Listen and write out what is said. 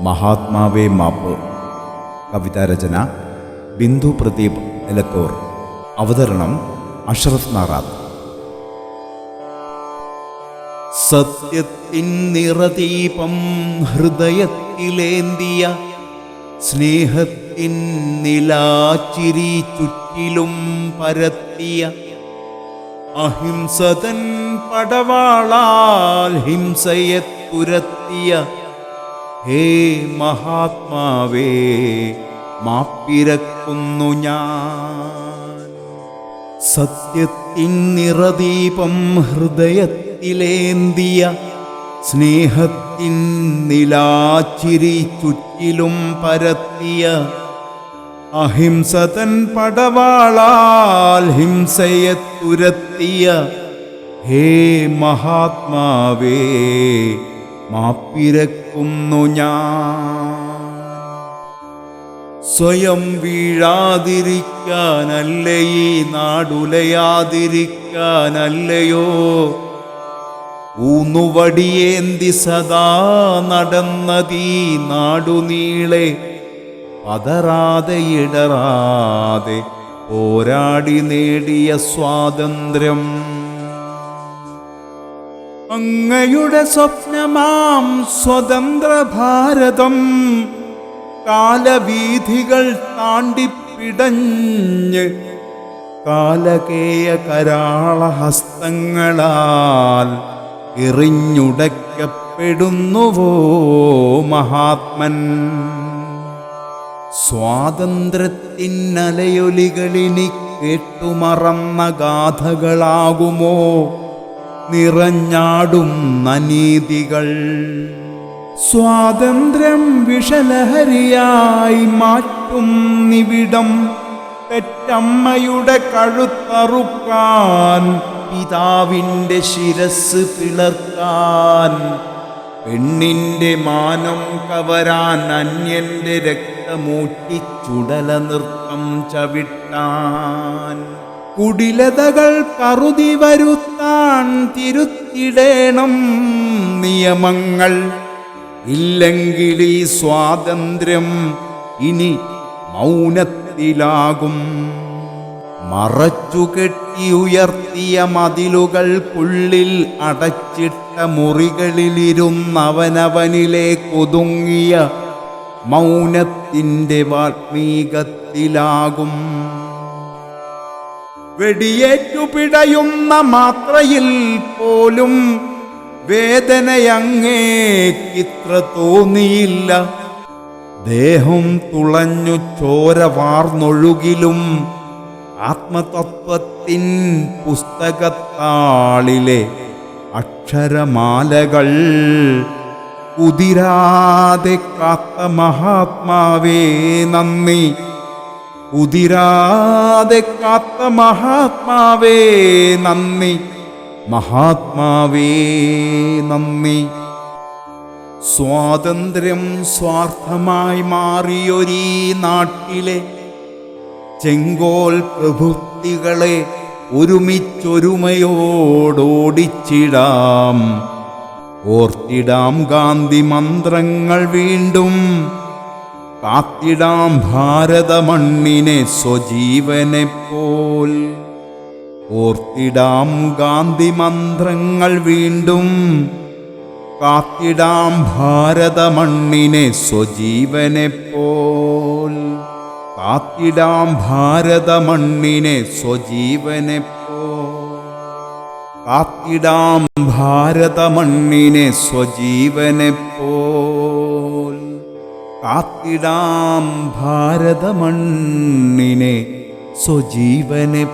മഹാത്മാവേ മാപ്പ്. കവിതാരചന ബിന്ദു പ്രദീപ് എലത്തോർ. അവതരണം അഷറഫ് നാറാത്ത്. സത്യത്തിൻ നിറദീപം ഹൃദയത്തിലേന്തിയ സ്നേഹത്തിൻ നിലാച്ചിരി ചുറ്റിലും പരത്തിയ അഹിംസതൻ പടവാളാൽ ഹിംസയെ തുരത്തിയ ഹേ മഹാത്മാവേ മാപ്പിരക്കുന്നു ഞാൻ. സത്യത്തിൻ നിറദീപം ഹൃദയത്തിലേന്തിയ സ്നേഹത്തിൻ നിലാച്ചിരി ചുറ്റിലും പരത്തിയ അഹിംസതൻ പടവാളാൽ ഹിംസയെ തുരത്തിയ ഹേ മഹാത്മാവേ മാപ്പിരക്കുന്നു ഞാൻ. സ്വയം വീഴാതിരിക്കാനല്ലേ ഈ നാടുലയാതിരിക്കാനല്ലയോ? ഊന്നുവടിയേന്തി സദാ നടന്നതീ നാടുനീളെ പതറാതെ ഇടറാതെ പോരാടി നേടിയ സ്വാതന്ത്ര്യം. അങ്ങയുടെ സ്വപ്നമാം സ്വതന്ത്ര ഭാരതം കാലവീഥികൾ താണ്ടിപ്പിടഞ്ഞ് കാലകേയ കരാളഹസ്തങ്ങളാൽ എറിഞ്ഞുടയ്ക്കപ്പെടുന്നുവോ മഹാത്മൻ? സ്വാതന്ത്ര്യത്തിനലയൊലികളിനി കേട്ടുമറന്ന ഗാഥകളാകുമോ? നിറഞ്ഞാടും നനീതികൾ സ്വാതന്ത്ര്യം വിഷലഹരിയായി മാറ്റും നിവിടം. പെറ്റമ്മയുടെ കഴുത്തറുക്കാൻ പിതാവിന്റെ ശിരസ് പിളർക്കാൻ പെണ്ണിന്റെ മാനം കവരാൻ അന്യന്റെ രക്തമൂട്ടി ചുടല നൃത്തം ചവിട്ടാൻ. കുടിലതകൾ കറുതി വരുത്താൻ തിരുത്തിടേണം നിയമങ്ങൾ. ഇല്ലെങ്കിൽ ഈ സ്വാതന്ത്ര്യം ഇനി മൗനത്തിലാകും. മറച്ചുകെട്ടി ഉയർത്തിയ മതിലുകൾക്കുള്ളിൽ അടച്ചിട്ട മുറികളിലിരുന്നവനവനിലെ കൊതുങ്ങിയ മൗനത്തിന്റെ വാത്മീകത്തിലാകും. വെടിയേറ്റു പിടയുന്ന മാത്രയിൽ പോലും വേദനയങ്ങേക്കിത്ര തോന്നിയില്ല. ദേഹം തുളഞ്ഞു ചോര വാർന്നൊഴുകിലും ആത്മതത്വത്തിൻ പുസ്തകത്താളിലെ അക്ഷരമാലകൾ കുതിരാതെ കാത്ത മഹാത്മാവേ നന്ദി. കുതിരാതെ കാത്ത മഹാത്മാവേ നന്ദി. മഹാത്മാവേ നന്ദി. സ്വാതന്ത്ര്യം സ്വാർത്ഥമായി മാറിയൊരീ നാട്ടിലെ ചെങ്കോൽ പ്രഭുക്തികളെ ഒരുമിച്ചൊരുമയോടോടിച്ചിടാം. ഓർത്തിടാം ഗാന്ധി മന്ത്രങ്ങൾ വീണ്ടും. കാത്തിടാം ഭാരതമണ്ണിനെ സ്വജീവനെ പോൽ ഓർത്തിടാം ഗാന്ധി മന്ത്രങ്ങൾ വീണ്ടും. കാത്തിടാം ഭാരതമണ്ണിനെ സ്വജീവനെ പോൽ കാത്തിടാം ഭാരതമണ്ണിനെ സ്വജീവനെ പോൽ കാത്തിടാം ഭാരതമണ്ണിനെ സ്വജീവനെ പോൽ കാത്തിടാം ഭാരതമണ്ണിനെ സ്വജീവനെ